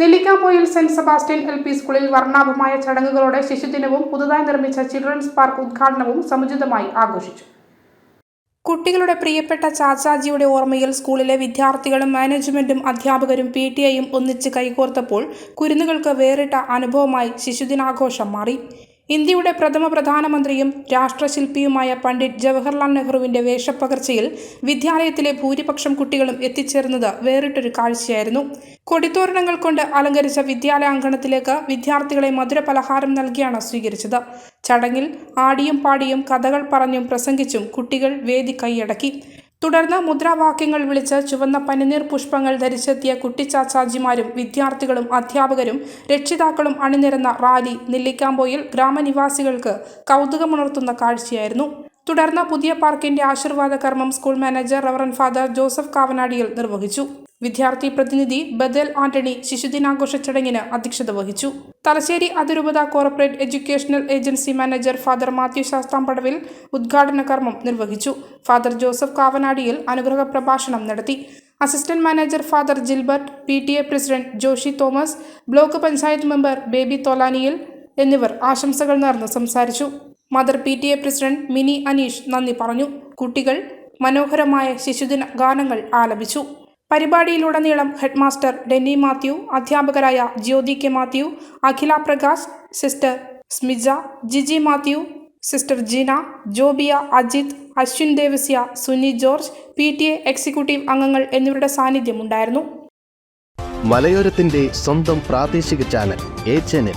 Nellikkampoyil saint Sebastian L P സ്കൂളിൽ വർണാഭമായ ചടങ്ങുകളോടെ ശിശുദിനവും പുതുതായി നിർമ്മിച്ച ചിൽഡ്രൻസ് പാർക്ക് ഉദ്ഘാടനവും സമുചിതമായി ആഘോഷിച്ചു. കുട്ടികളുടെ പ്രിയപ്പെട്ട ചാച്ചാജിയുടെ ഓർമ്മയിൽ സ്കൂളിലെ വിദ്യാർത്ഥികളും മാനേജ്മെന്റും അധ്യാപകരും പി ടി ഐയും ഒന്നിച്ച് കൈകോർത്തപ്പോൾ കുരുന്നുകൾക്ക് വേറിട്ട അനുഭവമായി ശിശുദിനാഘോഷം മാറി. ഇന്ത്യയുടെ പ്രഥമ പ്രധാനമന്ത്രിയും രാഷ്ട്രശില്പിയുമായ പണ്ഡിറ്റ് ജവഹർലാൽ നെഹ്റുവിന്റെ വേഷപ്പകർച്ചയിൽ വിദ്യാലയത്തിലെ ഭൂരിപക്ഷം കുട്ടികളും എത്തിച്ചേർന്നത് വേറിട്ടൊരു കാഴ്ചയായിരുന്നു. കൊടിത്തോരണങ്ങൾ കൊണ്ട് അലങ്കരിച്ച വിദ്യാലയ അങ്കണത്തിലേക്ക് വിദ്യാർത്ഥികളെ മധുരപലഹാരം നൽകിയാണ് സ്വീകരിച്ചത്. ചടങ്ങിൽ ആടിയും പാടിയും കഥകൾ പറഞ്ഞും പ്രസംഗിച്ചും കുട്ടികൾ വേദി കൈയടക്കി. തുടർന്ന് മുദ്രാവാക്യങ്ങൾ വിളിച്ച് ചുവന്ന പനിനീർ പുഷ്പങ്ങൾ ധരിച്ചെത്തിയ കുട്ടിച്ചാച്ചാജിമാരും വിദ്യാർത്ഥികളും അധ്യാപകരും രക്ഷിതാക്കളും അണിനിരന്ന റാലി നെല്ലിക്കാമ്പോയിൽ ഗ്രാമനിവാസികൾക്ക് കൗതുകമുണർത്തുന്ന കാഴ്ചയായിരുന്നു. തുടർന്ന് പുതിയ പാർക്കിന്റെ ആശീർവാദ കർമ്മം school manager Reverend Father Joseph കാവനാടിയിൽ നിർവഹിച്ചു. വിദ്യാർത്ഥി പ്രതിനിധി ബദൽ ആന്റണി ശിശുദിനാഘോഷ ചടങ്ങിന് അധ്യക്ഷത വഹിച്ചു. തലശ്ശേരി അതിരൂപത corporate educational agency manager Father Mathew ശാസ്താംപടവിൽ ഉദ്ഘാടന കർമ്മം നിർവഹിച്ചു. ഫാദർ ജോസഫ് കാവനാടിയിൽ അനുഗ്രഹ പ്രഭാഷണം നടത്തി. Assistant manager Father Gilbert P T A president Joshi Thomas block panchayat member Baby തോലാനിയിൽ എന്നിവർ ആശംസകൾ നേർന്ന് സംസാരിച്ചു. Mother P T A president Mini Aneesh നന്ദി പറഞ്ഞു. കുട്ടികൾ മനോഹരമായ ശിശുദിന ഗാനങ്ങൾ ആലപിച്ചു. പരിപാടിയിലുടനീളം ഹെഡ്മാസ്റ്റർ ഡെന്നി മാത്യു അധ്യാപകരായ Jyothi K Mathew Akhila Prakash sister Smija Jiji Mathew sister Jeena Jobiya Ajith Ashwin Devasya Suni George P T A executive അംഗങ്ങൾ എന്നിവരുടെ സാന്നിധ്യമുണ്ടായിരുന്നു മലയോരത്തിന്റെ സ്വന്തം പ്രാദേശിക ചാനൽ എ ചാനൽ.